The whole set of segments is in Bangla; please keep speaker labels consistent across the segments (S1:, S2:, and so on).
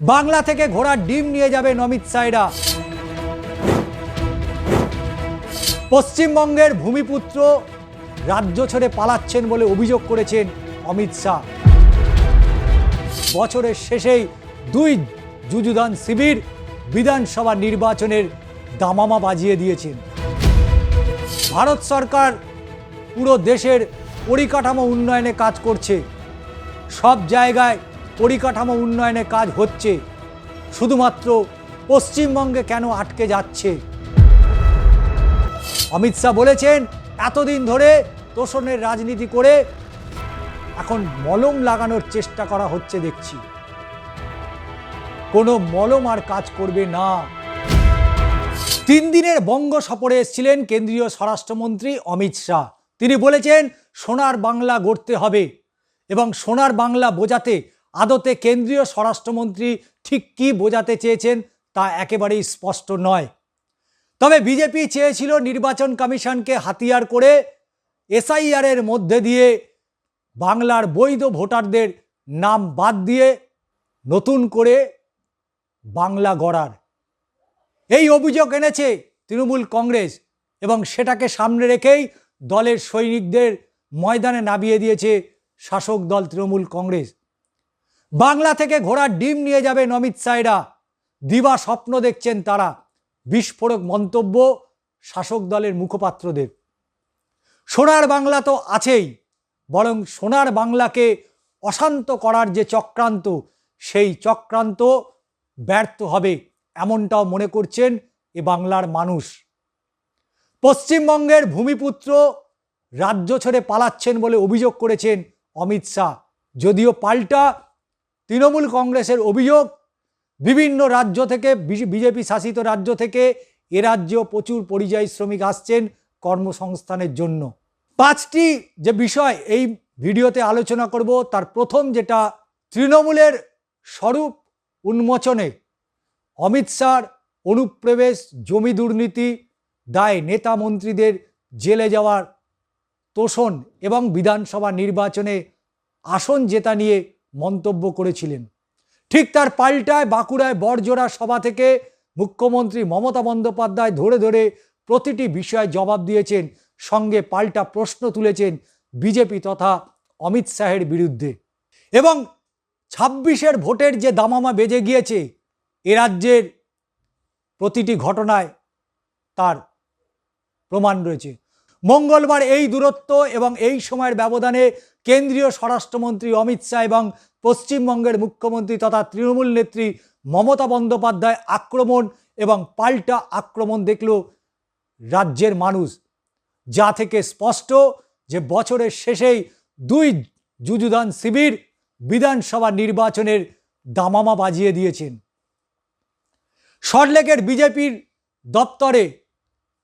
S1: বাংলা থেকে ঘোড়ার ডিম নিয়ে যাবেন অমিত শাহরা পশ্চিমবঙ্গের ভূমিপুত্র রাজ্য ছেড়ে পালাচ্ছেন বলে অভিযোগ করেছেন অমিত শাহ। বছরের শেষেই দুই যুযুদান শিবির বিধানসভা নির্বাচনের দামামা বাজিয়ে দিয়েছেন। ভারত সরকার পুরো দেশের পরিকাঠামো উন্নয়নে কাজ করছে। সব জায়গায় পরিকাঠামো উন্নয়নে কাজ হচ্ছে। শুধুমাত্র পশ্চিমবঙ্গে কেন আটকে যাচ্ছে? অমিত শাহ বলেছেন, এতদিন ধরে তোষণের রাজনীতি করে এখন মলম লাগানোর চেষ্টা করা হচ্ছে দেখছি। কোনো মলম আর কাজ করবে না। তিন দিনের বঙ্গ সফরে এসেছিলেন কেন্দ্রীয় স্বরাষ্ট্রমন্ত্রী অমিত শাহ। তিনি বলেছেন, সোনার বাংলা গড়তে হবে এবং সোনার বাংলা বোঝাতে আদতে কেন্দ্রীয় স্বরাষ্ট্রমন্ত্রী ঠিক কী বোঝাতে চেয়েছেন তা একেবারেই স্পষ্ট নয়। তবে বিজেপি চেয়েছিল নির্বাচন কমিশনকে হাতিয়ার করে এসআইআরের মধ্যে দিয়ে বাংলার বৈধ ভোটারদের নাম বাদ দিয়ে নতুন করে বাংলা গড়ার। এই অভিযোগ এনেছে তৃণমূল কংগ্রেস এবং সেটাকে সামনে রেখেই দলের সৈনিকদের ময়দানে নামিয়ে দিয়েছে শাসক দল তৃণমূল কংগ্রেস। বাংলা থেকে ঘোড়ার ডিম নিয়ে যাবেন অমিত শাহরা দিবা স্বপ্ন দেখছেন তারা। বিস্ফোরক মন্তব্য শাসক দলের মুখপাত্রদের। সোনার বাংলা তো আছেই, বরং সোনার বাংলাকে অশান্ত করার যে চক্রান্ত, সেই চক্রান্ত ব্যর্থ হবে এমনটাও মনে করছেন এ বাংলার মানুষ। পশ্চিমবঙ্গের ভূমিপুত্র রাজ্য ছেড়ে পালাচ্ছেন বলে অভিযোগ করেছেন অমিত শাহ। যদিও পাল্টা তৃণমূল কংগ্রেসের অভিযোগ, বিভিন্ন রাজ্য থেকে বিজেপি শাসিত রাজ্য থেকে এ রাজ্যেও প্রচুর পরিযায়ী শ্রমিক আসছেন কর্মসংস্থানের জন্য। পাঁচটি যে বিষয় এই ভিডিওতে আলোচনা করব, তার প্রথম যেটা, তৃণমূলের স্বরূপ উন্মোচনে অমিত শাহর অনুপ্রবেশ, জমি দুর্নীতি, দায় নেতা মন্ত্রীদের জেলে যাওয়ার তোষণ এবং বিধানসভা নির্বাচনে আসন জেতা নিয়ে মন্তব্য করেছিলেন। ঠিক তার পাল্টায় বাঁকুড়ায় বড়জোড়া সভা থেকে মুখ্যমন্ত্রী মমতা বন্দ্যোপাধ্যায় ধরে ধরে প্রতিটি বিষয়ে জবাব দিয়েছেন, সঙ্গে পাল্টা প্রশ্ন তুলেছেন বিজেপি তথা অমিত শাহের বিরুদ্ধে। এবং ছাব্বিশের ভোটের যে দামামা বেজে গিয়েছে, এ রাজ্যের প্রতিটি ঘটনায় তার প্রমাণ রয়েছে। মঙ্গলবার এই দূরত্ব এবং এই সময়ের ব্যবধানে কেন্দ্রীয় স্বরাষ্ট্রমন্ত্রী অমিত শাহ এবং পশ্চিমবঙ্গের মুখ্যমন্ত্রী তথা তৃণমূল নেত্রী মমতা বন্দ্যোপাধ্যায় আক্রমণ এবং পাল্টা আক্রমণ দেখল রাজ্যের মানুষ, যা থেকে স্পষ্ট যে বছরের শেষেই দুই যুযুদান শিবির বিধানসভা নির্বাচনের দামামা বাজিয়ে দিয়েছেন। সল্টলেকের বিজেপির দপ্তরে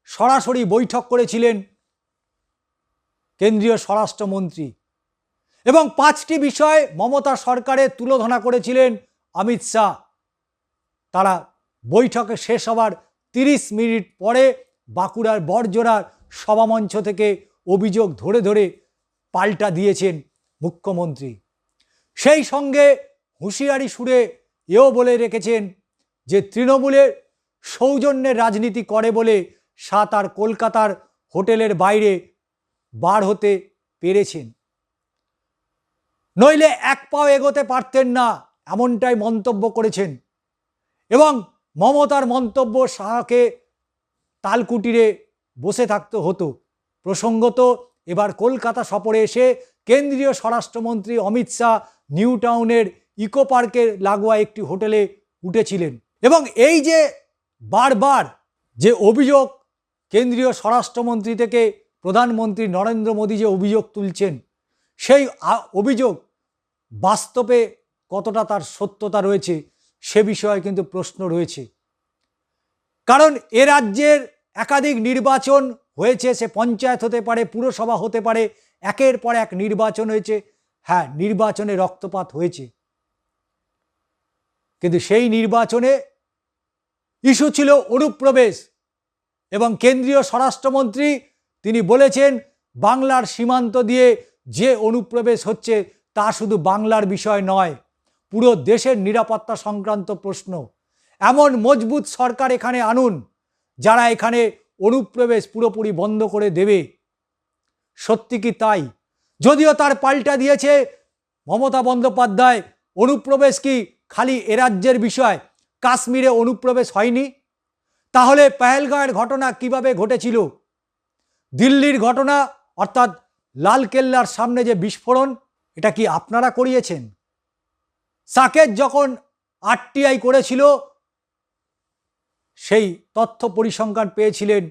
S1: সরাসরি বৈঠক করেছিলেন কেন্দ্রীয় স্বরাষ্ট্রমন্ত্রী। এবং পাঁচটি বিষয় মমতা সরকারের তুলোধনা করেছিলেন অমিত শাহ। তারা বৈঠকে শেষ হওয়ার তিরিশ মিনিট পরে বাঁকুড়ার বড়জোড়ার সভামঞ্চ থেকে অভিযোগ ধরে ধরে পাল্টা দিয়েছেন মুখ্যমন্ত্রী। সেই সঙ্গে হুঁশিয়ারি সুরে এও বলে রেখেছেন যে তৃণমূলের সৌজন্যের রাজনীতি করে বলে সাত আর কলকাতার হোটেলের বাইরে বার হতে পেরেছেন। নইলে এক পাও এগোতে পারতেন না, এমনটাই মন্তব্য করেছেন। এবং মমতার মন্তব্য শাহকে তালকুটিরে বসে থাকতে হতো। প্রসঙ্গত, এবার কলকাতা সফরে এসে কেন্দ্রীয় স্বরাষ্ট্রমন্ত্রী অমিত শাহ নিউ টাউনের ইকো পার্কের লাগোয়া একটি হোটেলে উঠেছিলেন। এবং এই যে বারবার যে অভিযোগ কেন্দ্রীয় স্বরাষ্ট্রমন্ত্রী থেকে প্রধানমন্ত্রী নরেন্দ্র মোদী যে অভিযোগ তুলছেন, সেই অভিযোগ বাস্তবে কতটা তার সত্যতা রয়েছে সে বিষয়ে কিন্তু প্রশ্ন রয়েছে। কারণ এ রাজ্যের একাধিক নির্বাচন হয়েছে, সে পঞ্চায়েত হতে পারে, পুরসভা হতে পারে, একের পর এক নির্বাচন হয়েছে হ্যাঁ নির্বাচনে রক্তপাত হয়েছে। কিন্তু সেই নির্বাচনে ইস্যু ছিল অনুপ্রবেশ এবং কেন্দ্রীয় স্বরাষ্ট্রমন্ত্রী তিনি বলেছেন, বাংলার সীমান্ত দিয়ে যে অনুপ্রবেশ হচ্ছে তা শুধু বাংলার বিষয় নয়, পুরো দেশের নিরাপত্তা সংক্রান্ত প্রশ্ন। এমন মজবুত সরকার এখানে আনুন, যারা এখানে অনুপ্রবেশ পুরোপুরি বন্ধ করে দেবে। সত্যি কি তাই? যদিও তার পাল্টা দিয়েছে, মমতা বন্দ্যোপাধ্যায়, অনুপ্রবেশ কি খালি এ রাজ্যের বিষয়? কাশ্মীরে অনুপ্রবেশ হয়নি? তাহলে পেহেলগাঁয়ের ঘটনা কীভাবে ঘটেছিল? দিল্লির ঘটনা, অর্থাৎ লালকেল্লার সামনে যে বিস্ফোরণ, এটা কি আপনারা করিয়েছেন? সাকেত যখন আরটিআই করেছিল, সেই তথ্য পরিসংখ্যান পেয়েছিলেন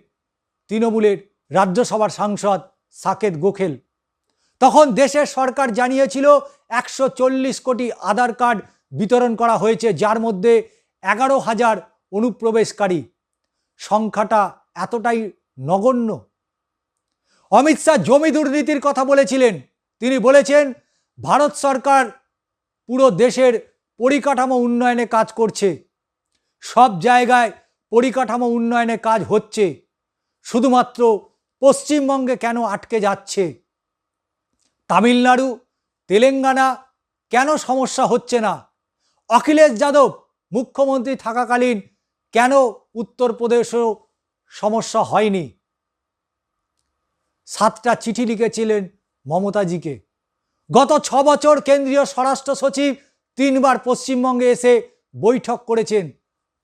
S1: তৃণমূলের রাজ্যসভার সাংসদ সাকেত গোখেল। তখন দেশের সরকার জানিয়েছিল, একশো চল্লিশ কোটি আধার কার্ড বিতরণ করা হয়েছে, যার মধ্যে এগারো হাজার অনুপ্রবেশকারী। সংখ্যাটা এতটাই নগণ্য অমিত শাহ জমি দুর্নীতির কথা বলেছিলেন। তিনি বলেছেন, ভারত সরকার পুরো দেশের পরিকাঠামো উন্নয়নে কাজ করছে। সব জায়গায় পরিকাঠামো উন্নয়নে কাজ হচ্ছে। শুধুমাত্র পশ্চিমবঙ্গে কেন আটকে যাচ্ছে? তামিলনাড়ু, তেলেঙ্গানা কেন সমস্যা হচ্ছে না? অখিলেশ যাদব মুখ্যমন্ত্রী থাকাকালীন কেন উত্তরপ্রদেশেও সমস্যা হয়নি? সাতটা চিঠি লিখেছিলেন মমতাজিকে। গত ছ বছর কেন্দ্রীয় স্বরাষ্ট্র সচিব তিনবার পশ্চিমবঙ্গে এসে বৈঠক করেছেন।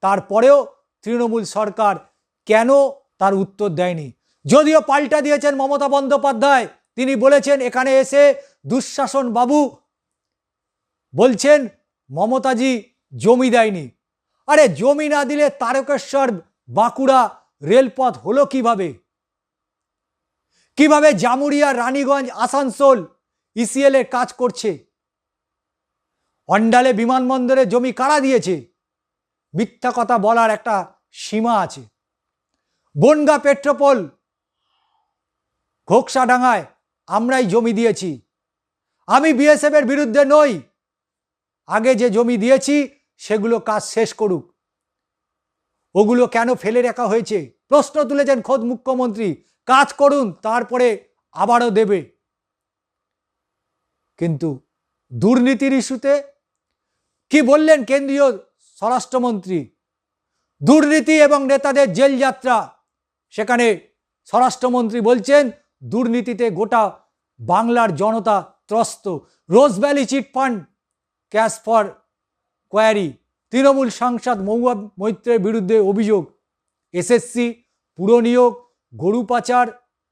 S1: তারপরেও তৃণমূল সরকার কেন তার উত্তর দেয়নি? যদিও পাল্টা দিয়েছেন মমতা বন্দ্যোপাধ্যায়, তিনি বলেছেন এখানে এসে দুঃশাসন বাবু বলছেন মমতাজি জমি দেয়নি। আরে জমি না দিলে তারকেশ্বর বাঁকুড়া রেলপথ হলো কীভাবে? কীভাবে জামুরিয়া, রানীগঞ্জ, আসানসোল ইসিএল এর কাজ করছে? অন্ডালে বিমানবন্দরে জমি কারা দিয়েছে? মিথ্যা কথা বলার একটা সীমা আছে। বনগা পেট্রোপল, ঘোকসাডাঙ্গায় আমরাই জমি দিয়েছি। আমি বিএসএফ এর বিরুদ্ধে নই। আগে যে জমি দিয়েছি, সেগুলো কাজ শেষ করুক। ওগুলো কেন ফেলে রাখা হয়েছে? প্রশ্ন তুলেছেন খোদ মুখ্যমন্ত্রী কাজ করুন, তারপরে আবারও দেবে। কিন্তু দুর্নীতির ইস্যুতে কি বললেন কেন্দ্রীয় স্বরাষ্ট্রমন্ত্রী? দুর্নীতি এবং নেতাদের জেল যাত্রা। সেখানে স্বরাষ্ট্রমন্ত্রী বলছেন, দুর্নীতিতে গোটা বাংলার জনতা ত্রস্ত। Rose Valley chit fund cash for query, Trinamool সাংসদ মহুয়া মৈত্রের বিরুদ্ধে অভিযোগ। এসএসসি, পুরনিয়োগ গরু পাচার,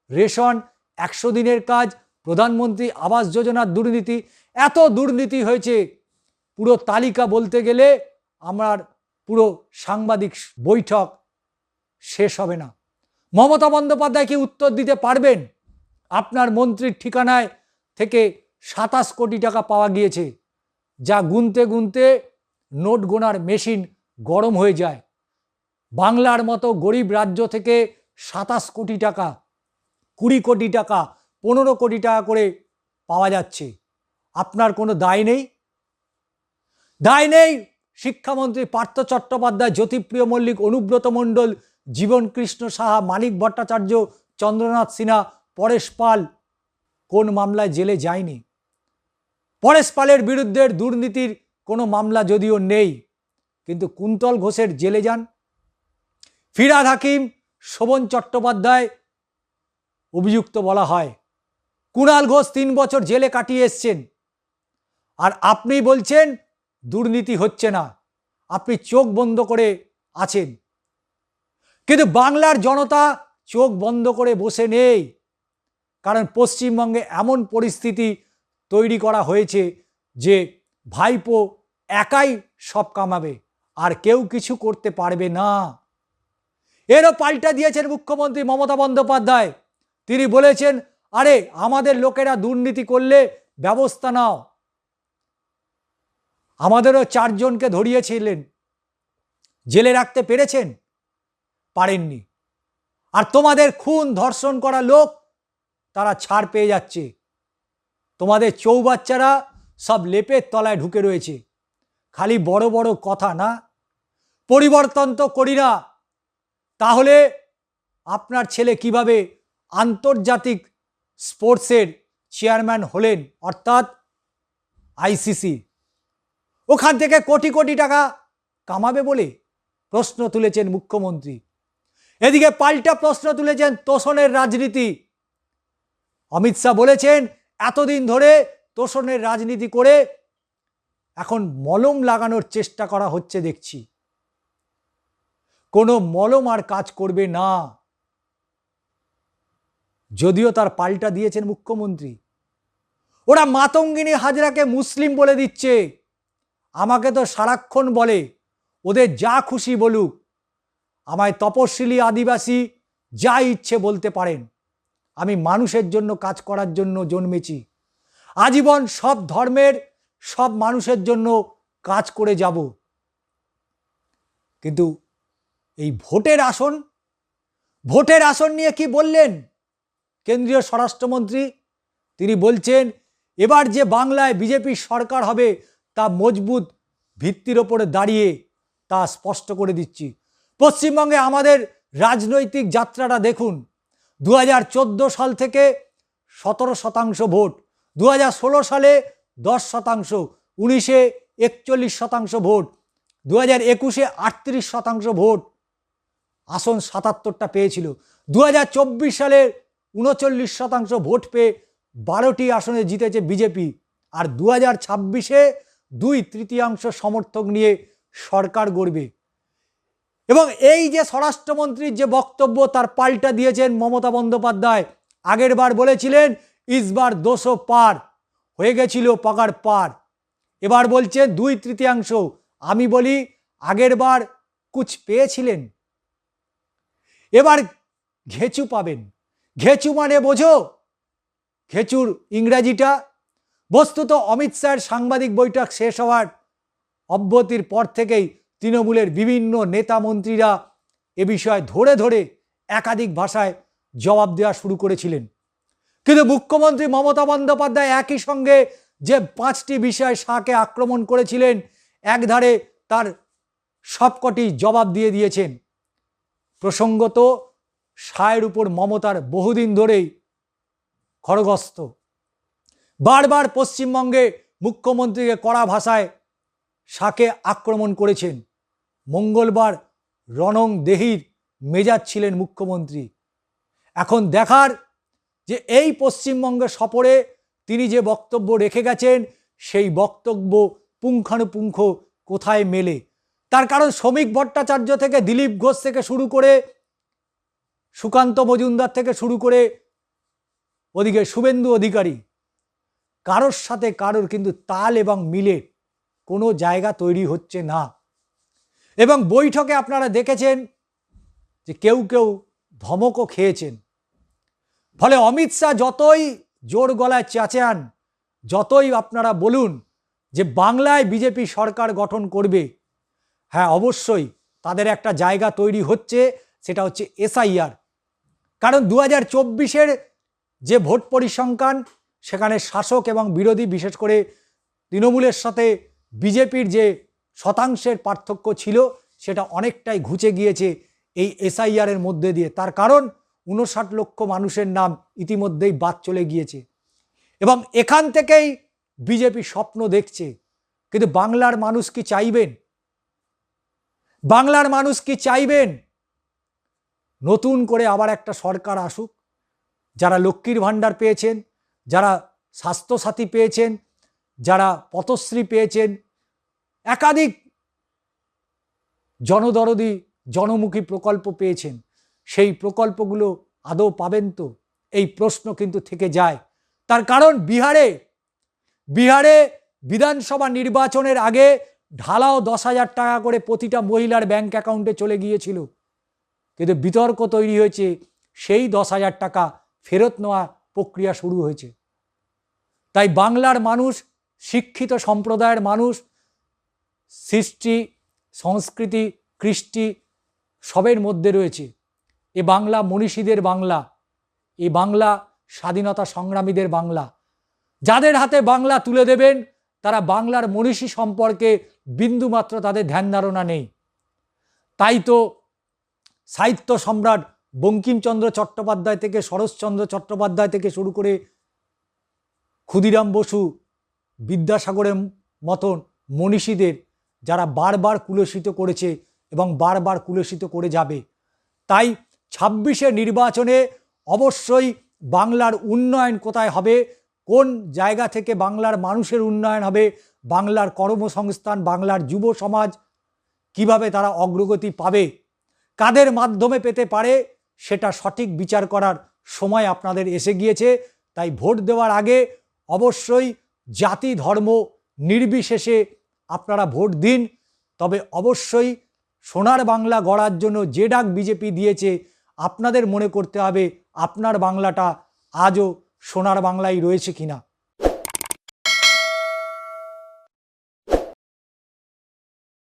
S1: রেশন, একশো দিনের কাজ, প্রধানমন্ত্রী আবাস যোজনার দুর্নীতি, এত দুর্নীতি হয়েছে। পুরো তালিকা বলতে গেলে আমার পুরো সাংবাদিক বৈঠক শেষ হবে না। মমতা বন্দ্যোপাধ্যায় কি উত্তর দিতে পারবেন? আপনার মন্ত্রীর ঠিকানায় থেকে সাতাশ কোটি টাকা পাওয়া গিয়েছে, যা গুনতে গুনতে নোট গোনার মেশিন গরম হয়ে যায়। বাংলার মতো গরিব রাজ্য থেকে সাতাশ কোটি টাকা, কুড়ি কোটি টাকা, পনেরো কোটি টাকা করে পাওয়া যাচ্ছে। আপনার কোনো দায় নেই? দায় নেই শিক্ষামন্ত্রী পার্থ চট্টোপাধ্যায়, জ্যোতিপ্রিয় মল্লিক, অনুব্রত মণ্ডল জীবন কৃষ্ণ সাহা, মানিক ভট্টাচার্য, চন্দ্রনাথ সিনহা, পরেশ পাল। কোন মামলায় জেলে যায়নি? পরেশ পালের বিরুদ্ধে দুর্নীতির কোনো মামলা যদিও নেই, কিন্তু কুন্তল ঘোষের জেলে যান। ফিরাদ হাকিম শোভন চট্টোপাধ্যায় অভিযুক্ত বলা হয়। কুণাল ঘোষ তিন বছর জেলে কাটিয়ে এসছেন। আর আপনি বলছেন, দুর্নীতি হচ্ছে না। আপনি চোখ বন্ধ করে আছেন। কিন্তু বাংলার জনতা চোখ বন্ধ করে বসে নেই। কারণ পশ্চিমবঙ্গে এমন পরিস্থিতি তৈরি করা হয়েছে যে ভাইপো একাই সব কামাবে। আর কেউ কিছু করতে পারবে না। এরও পাল্টা দিয়েছেন মুখ্যমন্ত্রী মমতা বন্দ্যোপাধ্যায়। তিনি বলেছেন, আরে, আমাদের লোকেরা দুর্নীতি করলে ব্যবস্থা নাও। আমাদেরও চারজনকে ধরিয়েছিলেন। জেলে রাখতে পেরেছেন? পারেননি। আর তোমাদের খুন ধর্ষণ করা লোক তারা ছাড় পেয়ে যাচ্ছে। তোমাদের চৌবাচ্চারা সব লেপের তলায় ঢুকে রয়েছে। খালি বড় বড় কথা না। পরিবর্তন তো করি না। তাহলে আপনার ছেলে কীভাবে আন্তর্জাতিক স্পোর্টসের চেয়ারম্যান হলেন, অর্থাৎ আইসিসি? ওখান থেকে কোটি কোটি টাকা কামাবে বলে প্রশ্ন তুলেছেন মুখ্যমন্ত্রী। এদিকে পাল্টা প্রশ্ন তুলেছেন তোষণের রাজনীতি। অমিত শাহ বলেছেন, এতদিন ধরে তোষণের রাজনীতি করে এখন মলম লাগানোর চেষ্টা করা হচ্ছে, দেখছি। কোনো মলম আর কাজ করবে না। যদিও তার পাল্টা দিয়েছেন মুখ্যমন্ত্রী। ওরা মাতঙ্গিনী হাজরাকে মুসলিম বলে দিচ্ছে। আমাকে তো সারাক্ষণ বলে, ওদের যা খুশি বলুক। আমায় তপশিলি আদিবাসী যা ইচ্ছে বলতে পারেন। আমি মানুষের জন্য কাজ করার জন্য জন্মেছি। আজীবন সব ধর্মের, সব মানুষের জন্য কাজ করে যাব। কিন্তু এই ভোটের আসন ভোটের আসন নিয়ে কি বললেন? কেন্দ্রীয় স্বরাষ্ট্রমন্ত্রী, তিনি বলছেন, এবার যে বাংলায় বিজেপির সরকার হবে, তা মজবুত ভিত্তির ওপরে দাঁড়িয়ে তা স্পষ্ট করে দিচ্ছি। পশ্চিমবঙ্গে আমাদের রাজনৈতিক যাত্রাটা দেখুন দু হাজার চোদ্দ সাল থেকে সতেরো শতাংশ ভোট দু হাজার ষোলো সালে দশ শতাংশ, উনিশে একচল্লিশ শতাংশ ভোট দু হাজার একুশে আটত্রিশ শতাংশ ভোট আসন সাতাত্তরটা পেয়েছিল। দু সালের উনচল্লিশ শতাংশ ভোট পেয়ে বারোটি আসনে জিতেছে বিজেপি। আর দু হাজার ছাব্বিশে দুই তৃতীয়াংশ সমর্থক নিয়ে সরকার গড়বে। এবং এই যে স্বরাষ্ট্রমন্ত্রীর যে বক্তব্য, তার পাল্টা দিয়েছেন মমতা বন্দ্যোপাধ্যায়। আগের বার বলেছিলেন, ইসবার দোষো পার, হয়ে গেছিল পাকার পার। এবার বলছে দুই তৃতীয়াংশ। আমি বলি, আগের বার কুচ পেয়েছিলেন? এবার ঘেচু পাবেন। ঘেঁচু মানে বোঝো, ঘেচুর ইংরাজিটা, বস্তুত অমিত শাহের সাংবাদিক বৈঠক শেষ হওয়ার অব্যতির পর থেকেই তৃণমূলের বিভিন্ন নেতা মন্ত্রীরা এ বিষয়ে ধরে ধরে একাধিক ভাষায় জবাব দেওয়া শুরু করেছিলেন। কিন্তু মুখ্যমন্ত্রী মমতা বন্দ্যোপাধ্যায় একই সঙ্গে যে পাঁচটি বিষয় শাহকে আক্রমণ করেছিলেন, একধারে তার সবকটি জবাব দিয়ে দিয়েছেন। প্রসঙ্গত শাহের উপর মমতার বহুদিন ধরেই খড়গস্ত বারবার পশ্চিমবঙ্গে মুখ্যমন্ত্রীকে কড়া ভাষায় শাকে আক্রমণ করেছেন। মঙ্গলবার রণং দেহির মেজাজ ছিলেন মুখ্যমন্ত্রী। এখন দেখার যে এই পশ্চিমবঙ্গের সফরে তিনি যে বক্তব্য রেখে গেছেন, সেই বক্তব্য পুঙ্খানুপুঙ্খ কোথায় মেলে? তার কারণ শ্রমিক ভট্টাচার্য থেকে দিলীপ ঘোষ থেকে শুরু করে সুকান্ত মজুমদার থেকে শুরু করে ওদিকে শুভেন্দু অধিকারী, কারোর সাথে কারোর কিন্তু তাল এবং মিলে কোনো জায়গা তৈরি হচ্ছে না। এবং বৈঠকে আপনারা দেখেছেন যে কেউ কেউ ধমকও খেয়েছেন। ফলে অমিত শাহ যতই জোর গলায় চেঁচান, যতই আপনারা বলুন যে বাংলায় বিজেপি সরকার গঠন করবে হ্যাঁ অবশ্যই তাদের একটা জায়গা তৈরি হচ্ছে, সেটা হচ্ছে এসআইআর। কারণ দু হাজার যে ভোট পরিসংখ্যান, সেখানে শাসক এবং বিরোধী, বিশেষ করে তৃণমূলের সাথে বিজেপির যে শতাংশের পার্থক্য ছিল, সেটা অনেকটাই ঘুচে গিয়েছে এই এসআইআরের মধ্যে দিয়ে। তার কারণ উনষাট লক্ষ মানুষের নাম ইতিমধ্যেই বাদ চলে গিয়েছে। এবং এখান থেকেই বিজেপি স্বপ্ন দেখছে। কিন্তু বাংলার মানুষ কি চাইবেন? বাংলার মানুষ কি চাইবেন? নতুন করে আবার একটা সরকার আসুক, যারা লক্ষ্মীর ভাণ্ডার পেয়েছেন, যারা স্বাস্থ্যসাথী পেয়েছেন, যারা পথশ্রী পেয়েছেন, একাধিক জনদরদি, জনমুখী প্রকল্প পেয়েছেন। সেই প্রকল্পগুলো আদৌ পাবেন তো? এই প্রশ্ন কিন্তু থেকে যায়। তার কারণ বিহারে বিহারে বিধানসভা নির্বাচনের আগে ঢালাও দশ হাজার টাকা করে প্রতিটা মহিলার ব্যাংক অ্যাকাউন্টে চলে গিয়েছিল। কিন্তু বিতর্ক তৈরি হয়েছে, সেই দশ হাজার টাকা ফেরত নেওয়া প্রক্রিয়া শুরু হয়েছে। তাই বাংলার মানুষ, শিক্ষিত সম্প্রদায়ের মানুষ, সৃষ্টি, সংস্কৃতি, কৃষ্টি সবের মধ্যে রয়েছে। এ বাংলা মনীষীদের বাংলা, এ বাংলা স্বাধীনতা সংগ্রামীদের বাংলা। যাদের হাতে বাংলা তুলে দেবেন, তারা বাংলার মনীষী সম্পর্কে বিন্দুমাত্র তাদের ধ্যান ধারণা নেই। তাই তো সাহিত্য সম্রাট বঙ্কিমচন্দ্র চট্টোপাধ্যায় থেকে শরৎচন্দ্র চট্টোপাধ্যায় থেকে শুরু করে ক্ষুদিরাম বসু, বিদ্যাসাগরের মতন মনীষীদের যারা বারবার কুলসিত করেছে এবং বারবার কুলসিত করে যাবে। তাই ছাব্বিশে নির্বাচনে অবশ্যই বাংলার উন্নয়ন কোথায় হবে, কোন জায়গা থেকে বাংলার মানুষের উন্নয়ন হবে বাংলার কর্মসংস্থান, বাংলার যুব সমাজ কীভাবে তারা অগ্রগতি পাবে, কাদের মাধ্যমে পেতে পারে, সেটা সঠিক বিচার করার সময় আপনাদের এসে গিয়েছে। তাই ভোট দেওয়ার আগে অবশ্যই জাতি, ধর্ম নির্বিশেষে আপনারা ভোট দিন। তবে অবশ্যই সোনার বাংলা গড়ার জন্য যে ডাক বিজেপি দিয়েছে, আপনাদের মনে করতে হবে আপনার বাংলাটা আজও সোনার বাংলায় রয়েছে কিনা।